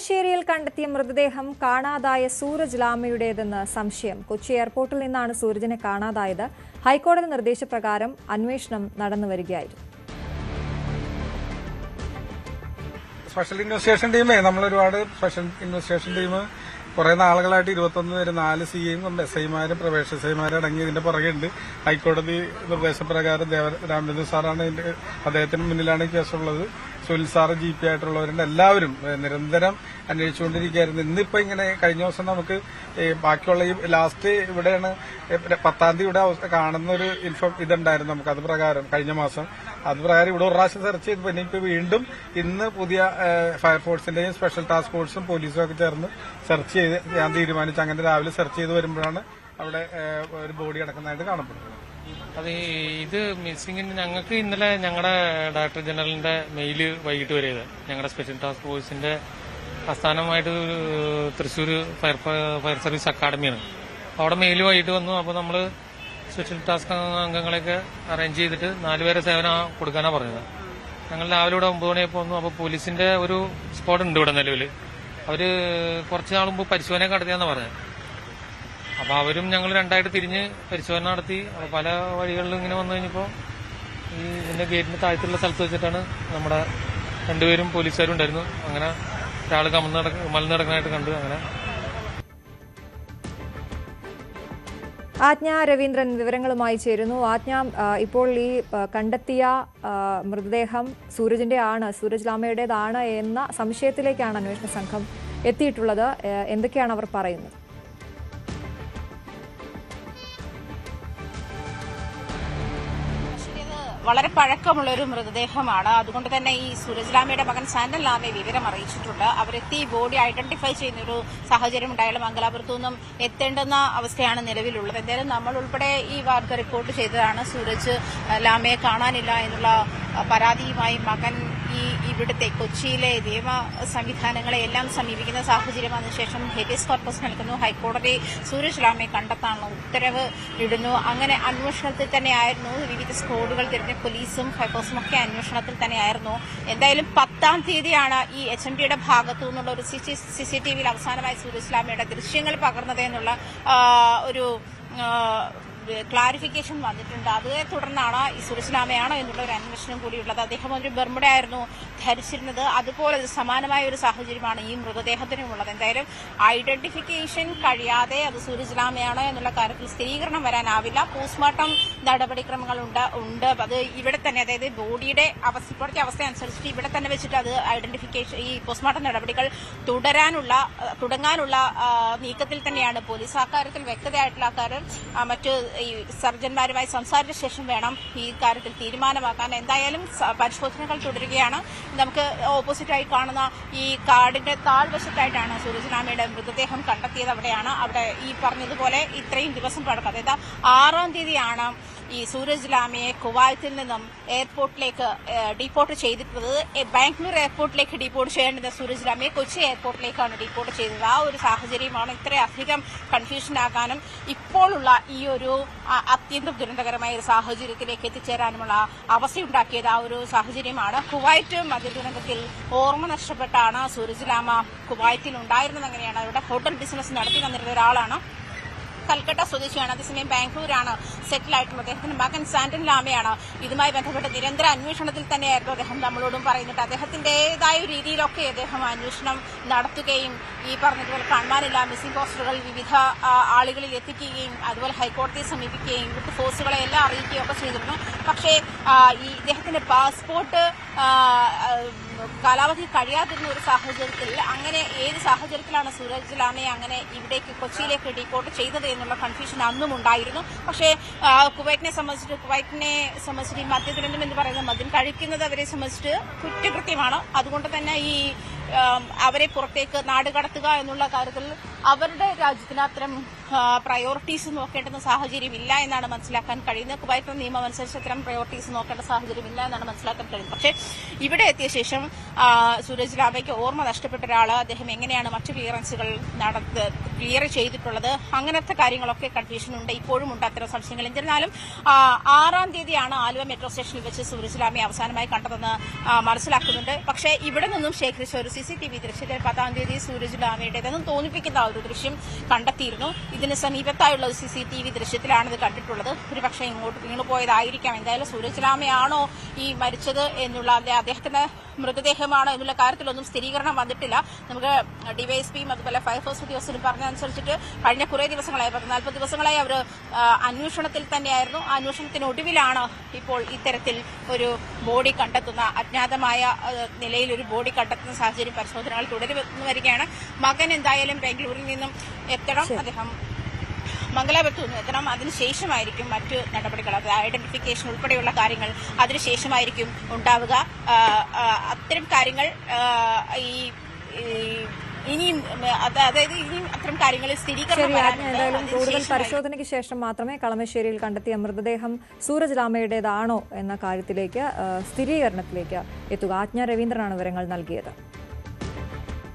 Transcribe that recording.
കളമശ്ശേരിയിൽ കണ്ടെത്തിയ മൃതദേഹം കാണാതായ സൂരജ് ലാമയുടേതെന്ന് സംശയം. കൊച്ചി എയർപോർട്ടിൽ നിന്നാണ് സൂരജിനെ കാണാതായത്. ഹൈക്കോടതി നിർദ്ദേശപ്രകാരം അന്വേഷണം നടന്നുവരികയായിരുന്നു സ്പെഷ്യൽ ഇൻവെസ്റ്റിഗേഷൻ ടീമേ നമ്മൾ ഒരുപാട് സ്പെഷ്യൽ ഇൻവെസ്റ്റിഗേഷൻ ടീം കുറെ നാളുകളായിട്ട് ഇരുപത്തൊന്ന് പേര് നാല് സി എയും എസ് ഐമാരും പ്രവേശ എസ് ഐമാരും അടങ്ങി ഇതിന്റെ പുറകെയുണ്ട്. ഹൈക്കോടതി നിർദ്ദേശപ്രകാരം രാമചന്ദ്രൻ സാറാണ് ഇതിന്റെ അദ്ദേഹത്തിന് മുന്നിലാണ് കേസുള്ളത്. സുനിൽ സാറ് ജി പി ആയിട്ടുള്ളവരുണ്ട്. എല്ലാവരും നിരന്തരം അന്വേഷിച്ചുകൊണ്ടിരിക്കുകയായിരുന്നു. ഇന്നിപ്പോ ഇങ്ങനെ കഴിഞ്ഞ ദിവസം നമുക്ക് ബാക്കിയുള്ള ഈ ലാസ്റ്റ് ഇവിടെയാണ് പത്താം തീയതി ഇവിടെ കാണുന്ന ഒരു ഇൻഫോം ഇതുണ്ടായിരുന്നു നമുക്ക് അത് പ്രകാരം കഴിഞ്ഞ മാസം. അത് പ്രകാരം ഇവിടെ ഒരു പ്രാവശ്യം സെർച്ച് ചെയ്ത് പിന്നെ ഇപ്പൊ വീണ്ടും ഇന്ന് പുതിയ ഫയർ ഫയർഫോഴ്സിന്റെയും സ്പെഷ്യൽ ടാസ്ക് ഫോഴ്സും പോലീസും ഒക്കെ ചേർന്ന് സെർച്ച് ചെയ്ത് ഞാൻ തീരുമാനിച്ചു. അങ്ങനെ രാവിലെ സെർച്ച് ചെയ്ത് വരുമ്പോഴാണ് അവിടെ ഒരു ബോഡി കിടക്കുന്നതായിട്ട് കാണപ്പെടുന്നത്. അത് ഇത് മിസ്സിങ്ങിന് ഞങ്ങൾക്ക് ഇന്നലെ ഞങ്ങളുടെ ഡയറക്ടർ ജനറലിന്റെ മെയിൽ വൈകിട്ട് വരെയത് ഞങ്ങളുടെ സ്പെഷ്യൽ ടാസ്ക് ഫോഴ്സിന്റെ ആസ്ഥാനമായിട്ട് തൃശ്ശൂർ ഫയർ ഫയർ സർവീസ് അക്കാഡമിയാണ്. അവിടെ മെയിൽ വൈകിട്ട് വന്നു അപ്പോൾ നമ്മൾ സ്പെഷ്യൽ ടാസ്ക് അംഗങ്ങളെയൊക്കെ അറേഞ്ച് ചെയ്തിട്ട് നാലുപേരെ സേവനം കൊടുക്കാനാണ് പറഞ്ഞത്. ഞങ്ങൾ രാവിലെ ഇവിടെ ഒമ്പത് മണിയായപ്പോൾ വന്നു അപ്പോൾ പോലീസിന്റെ ഒരു സ്ക്വാഡ് ഉണ്ട് ഇവിടെ നിലവിൽ അവർ കുറച്ച് നാൾ മുമ്പ് പരിശോധന നടത്തിയാന്ന് പറഞ്ഞത്. അപ്പൊ അവരും ഞങ്ങൾ രണ്ടായിട്ട് തിരിഞ്ഞ് പരിശോധന നടത്തി. പല വഴികളിലും ഇങ്ങനെ വന്നു കഴിഞ്ഞപ്പോ ഈ ഇതിന്റെ ഗേറ്റിന്റെ താഴത്തുള്ള സ്ഥലത്ത് വെച്ചിട്ടാണ് നമ്മുടെ രണ്ടുപേരും പോലീസുകാരും ഉണ്ടായിരുന്നു അങ്ങനെ ഒരാൾ കമന്ന് നടക്ക മലന്ന് നടക്കാനായിട്ട് കണ്ടു അങ്ങനെ. ആജ്ഞ രവീന്ദ്രൻ വിവരങ്ങളുമായി ചേരുന്നു. ആജ്ഞ ഇപ്പോൾ ഈ കണ്ടെത്തിയ മൃതദേഹം സൂരജിന്റെ ആണ് സൂരജ് ലാമയുടേതാണ് എന്ന സംശയത്തിലേക്കാണ് അന്വേഷണ സംഘം എത്തിയിട്ടുള്ളത്. എന്തൊക്കെയാണ് അവർ പറയുന്നത്? വളരെ പഴക്കമുള്ള ഒരു മൃതദേഹമാണ്. അതുകൊണ്ട് തന്നെ ഈ സൂരജ് ലാമയുടെ മകൻ സാൻഡൽ ലാമയെ വിവരം അറിയിച്ചിട്ടുണ്ട്. അവരെത്തി ബോഡി ഐഡന്റിഫൈ ചെയ്യുന്ന ഒരു സാഹചര്യം ഉണ്ടായാലും മംഗലാപുരത്തു നിന്നും എത്തേണ്ടുന്ന അവസ്ഥയാണ് നിലവിലുള്ളത്. എന്തായാലും നമ്മൾ ഉൾപ്പെടെ ഈ വാർത്ത റിപ്പോർട്ട് ചെയ്തതാണ് സൂരജ് ലാമയെ കാണാനില്ല എന്നുള്ള പരാതിയുമായി മകൻ ഈ ഇവിടുത്തെ കൊച്ചിയിലെ നിയമ സംവിധാനങ്ങളെ എല്ലാം സമീപിക്കുന്ന സാഹചര്യം അതിനുശേഷം ഹേബിയസ് കോർപ്പസ് നൽകുന്നു. ഹൈക്കോടതി സൂരജ് റാമയെ കണ്ടെത്താനുള്ള ഉത്തരവ് ഇടുന്നു. അങ്ങനെ അന്വേഷണത്തിൽ തന്നെയായിരുന്നു. വിവിധ സ്കോഡുകൾ തിരിഞ്ഞ പോലീസും ഹൈക്കോസും ഒക്കെ അന്വേഷണത്തിൽ തന്നെയായിരുന്നു. എന്തായാലും പത്താം തീയതിയാണ് ഈ എച്ച് എം ഡിയുടെ ഭാഗത്തു നിന്നുള്ള ഒരു സി സി ടി വിയിൽ അവസാനമായി സൂരജ് ലാമയുടെ ദൃശ്യങ്ങൾ പകർന്നത് എന്നുള്ള ഒരു ക്ലാരിഫിക്കേഷൻ വന്നിട്ടുണ്ട്. അതേ തുടർന്നാണ് ഈ സുരശ്ലാമയാണോ എന്നുള്ള ഒരു അന്വേഷണം കൂടിയുള്ളത്. അദ്ദേഹം ഒരു ബെർമുടയായിരുന്നു ധരിച്ചിരുന്നത്. അതുപോലെ സമാനമായ ഒരു സാഹചര്യമാണ് ഈ മൃതദേഹത്തിനുമുള്ളത്. എന്തായാലും ഐഡന്റിഫിക്കേഷൻ കഴിയാതെ അത് സൂരജ്ലാമയാണോ എന്നുള്ള കാര്യത്തിൽ സ്ഥിരീകരണം വരാനാവില്ല. പോസ്റ്റ്മോർട്ടം നടപടിക്രമങ്ങൾ ഉണ്ട്. ഉണ്ട് അത് ഇവിടെ തന്നെ അതായത് ബോഡിയുടെ അവസ്ഥ ഇപ്പോഴത്തെ അവസ്ഥ അനുസരിച്ചിട്ട് ഇവിടെ തന്നെ വെച്ചിട്ട് അത് ഐഡന്റിഫിക്കേഷൻ ഈ പോസ്റ്റ്മോർട്ടം നടപടികൾ തുടരാനുള്ള തുടങ്ങാനുള്ള നീക്കത്തിൽ തന്നെയാണ് പോലീസ്. അക്കാര്യത്തിൽ വ്യക്തതയായിട്ടുള്ള അക്കാര്യം ആ, മറ്റ് ഈ സർജന്മാരുമായി സംസാരിച്ച ശേഷം വേണം ഈ കാര്യത്തിൽ തീരുമാനമാക്കാൻ. എന്തായാലും പരിശോധനകൾ തുടരുകയാണ്. നമുക്ക് ഓപ്പോസിറ്റായി കാണുന്ന ഈ കാടിന്റെ താഴ്വശത്തായിട്ടാണ് സുരജനാമയുടെ മൃതദേഹം കണ്ടെത്തിയത് അവിടെയാണ്. അവിടെ ഈ പറഞ്ഞതുപോലെ ഇത്രയും ദിവസം അതായത് ആറാം തീയതിയാണ് ഈ സൂരജ് ലാമയെ കുവൈത്തിൽ നിന്നും എയർപോർട്ടിലേക്ക് ഡീപോർട്ട് ചെയ്തിട്ടുള്ളത്. ബാംഗ്ലൂർ എയർപോർട്ടിലേക്ക് ഡീപോർട്ട് ചെയ്യേണ്ടത് സൂരജ് ലാമയെ. കൊച്ചി എയർപോർട്ടിലേക്കാണ് ഡീപോർട്ട് ചെയ്തത്. ആ ഒരു സാഹചര്യമാണ് ഇത്രയധികം കൺഫ്യൂഷൻ ആകാനും ഇപ്പോഴുള്ള ഈ ഒരു അത്യന്തം ദുരന്തകരമായ ഒരു സാഹചര്യത്തിലേക്ക് എത്തിച്ചേരാനുമുള്ള അവസ്ഥയുണ്ടാക്കിയത് ആ ഒരു സാഹചര്യമാണ്. കുവൈറ്റ് മദ്യദുരന്തത്തിൽ ഓർമ്മ നഷ്ടപ്പെട്ടാണ് സൂരജ് ലാമ കുവൈത്തിൽ ഉണ്ടായിരുന്നത് അങ്ങനെയാണ് അവരുടെ ഹോട്ടൽ ബിസിനസ് നടത്തി വന്നിരുന്ന ഒരാളാണ്. കൽക്കട്ട സ്വദേശിയാണ്. അതേസമയം ബാംഗ്ലൂരാണ് സെറ്റിൽ ആയിട്ടുള്ളത്. അദ്ദേഹത്തിന്റെ മകൻ സാന്റൻ ലാമയാണ്. ഇതുമായി ബന്ധപ്പെട്ട നിരന്തര അന്വേഷണത്തിൽ തന്നെയായിരുന്നു അദ്ദേഹം നമ്മളോടും പറയുന്നുണ്ട് അദ്ദേഹത്തിന്റേതായ രീതിയിലൊക്കെ അദ്ദേഹം അന്വേഷണം നടത്തുകയും ഈ പറഞ്ഞതുപോലെ കാണാനില്ല. മിസ്സിംഗ് പോസ്റ്ററുകൾ വിവിധ ആളുകളിൽ എത്തിക്കുകയും അതുപോലെ ഹൈക്കോടതിയെ സമീപിക്കുകയും ഇവിടുത്തെ ഫോഴ്സുകളെ എല്ലാം അറിയിക്കുകയും ഒക്കെ ചെയ്തിരുന്നു. പക്ഷേ ഈ ഇദ്ദേഹത്തിന്റെ പാസ്പോർട്ട് കാലാവധി കഴിയാതിരുന്ന ഒരു സാഹചര്യത്തിൽ അങ്ങനെ ഏത് സാഹചര്യത്തിലാണ് സൂരജ് ലാമയെ അങ്ങനെ ഇവിടേക്ക് കൊച്ചിയിലേക്ക് ഡീപ്പോർട്ട് ചെയ്തത് എന്നുള്ള കൺഫ്യൂഷൻ അന്നും ഉണ്ടായിരുന്നു. പക്ഷേ കുവൈറ്റിനെ സംബന്ധിച്ചിട്ട് കുവൈറ്റിനെ സംബന്ധിച്ചിട്ട് ഈ മദ്യദുരന്തം എന്ന് പറയുന്നത് മദ്യം കഴിക്കുന്നത് അവരെ സംബന്ധിച്ചിട്ട് കുറ്റകൃത്യമാണ്. അതുകൊണ്ട് തന്നെ ഈ അവരെ പുറത്തേക്ക് നാട് കടത്തുക എന്നുള്ള കാര്യത്തിൽ അവരുടെ രാജ്യത്തിന് അത്തരം പ്രയോറിറ്റീസ് നോക്കേണ്ടുന്ന സാഹചര്യം ഇല്ല എന്നാണ് മനസ്സിലാക്കാൻ കഴിയുന്നത്. കുവൈറ്റ് നിയമം അനുസരിച്ച് ഇത്തരം പ്രയോറിറ്റീസ് നോക്കേണ്ട സാഹചര്യം ഇല്ല എന്നാണ് മനസ്സിലാക്കാൻ കഴിയുന്നത്. പക്ഷേ ഇവിടെ എത്തിയ ശേഷം സുരേഷ് സൂരജ് ലാമയ്ക്ക് ഓർമ്മ നഷ്ടപ്പെട്ട ഒരാൾ അദ്ദേഹം എങ്ങനെയാണ് മറ്റു ക്ലിയറൻസുകൾ നടത്ത് ക്ലിയർ ചെയ്തിട്ടുള്ളത്? അങ്ങനത്തെ കാര്യങ്ങളൊക്കെ കൺഫ്യൂഷൻ ഉണ്ട്. ഇപ്പോഴും ഉണ്ട് അത്തരം സംശയങ്ങൾ. എന്നിരുന്നാലും ആറാം തീയതിയാണ് ആലുവ മെട്രോ സ്റ്റേഷനിൽ വെച്ച് സൂരജ് ലാമയെ അവസാനമായി കണ്ടതെന്ന് മനസ്സിലാക്കുന്നുണ്ട്. പക്ഷേ ഇവിടെ നിന്നും ശേഖരിച്ച ഒരു സി സി ടി വി ദൃശ്യത്തിൽ പത്താം തീയതി സൂരജ് ലാമയുടേതെന്ന് തോന്നിപ്പിക്കുന്ന ഒരു ദൃശ്യം കണ്ടെത്തിയിരുന്നു. ഇതിന് സമീപത്തായുള്ള സി സി ടി വി ദൃശ്യത്തിലാണ് കണ്ടിട്ടുള്ളത്. ഒരുപക്ഷെ ഇങ്ങോട്ട് വീണുപോയതായിരിക്കാം. എന്തായാലും സൂരജ് രാമയാണോ ഈ മരിച്ചത് എന്നുള്ള അദ്ദേഹത്തിന് മൃതദേഹമാണോ എന്നുള്ള കാര്യത്തിലൊന്നും സ്ഥിരീകരണം വന്നിട്ടില്ല. നമുക്ക് ഡിവൈഎസ്പിയും അതുപോലെ ഫയർഫോഴ്സ് ഉദ്യോഗസ്ഥരും പറഞ്ഞതനുസരിച്ചിട്ട് കഴിഞ്ഞ കുറേ ദിവസങ്ങളായി പത്ത് നാൽപ്പത് ദിവസങ്ങളായി അവർ അന്വേഷണത്തിൽ തന്നെയായിരുന്നു. ആ അന്വേഷണത്തിനൊടുവിലാണ് ഇപ്പോൾ ഇത്തരത്തിൽ ഒരു ബോഡി കണ്ടെത്തുന്ന അജ്ഞാതമായ നിലയിൽ ഒരു ബോഡി കണ്ടെത്തുന്ന സാഹചര്യം പരിശോധനകൾ തുടരുന്നു വരികയാണ്. മകൻ എന്തായാലും ബാംഗ്ലൂരിൽ നിന്നും എത്തണം. അദ്ദേഹം മംഗലാപുരത്ത് എത്തണം അതിനുശേഷമായിരിക്കും മറ്റു നടപടികൾ അത് ഐഡന്റിഫിക്കേഷൻ ഉൾപ്പെടെയുള്ള കാര്യങ്ങൾ അതിനുശേഷമായിരിക്കും ഉണ്ടാവുക. അത്തരം കാര്യങ്ങൾ ഈ ഇനിയും അതായത് ഇനിയും അത്തരം കാര്യങ്ങളിൽ സ്ഥിരീകരണം ശരി ആജ്ഞ വരാനുണ്ട്. കൂടുതൽ പരിശോധനയ്ക്ക് ശേഷം മാത്രമേ കളമശ്ശേരിയിൽ കണ്ടെത്തിയ മൃതദേഹം സൂരജ് ലാമയുടേതാണോ എന്ന കാര്യത്തിലേക്ക് സ്ഥിരീകരണത്തിലേക്ക് എത്തുക. ആജ്ഞ രവീന്ദ്രനാണ് വിവരങ്ങൾ നൽകിയത്.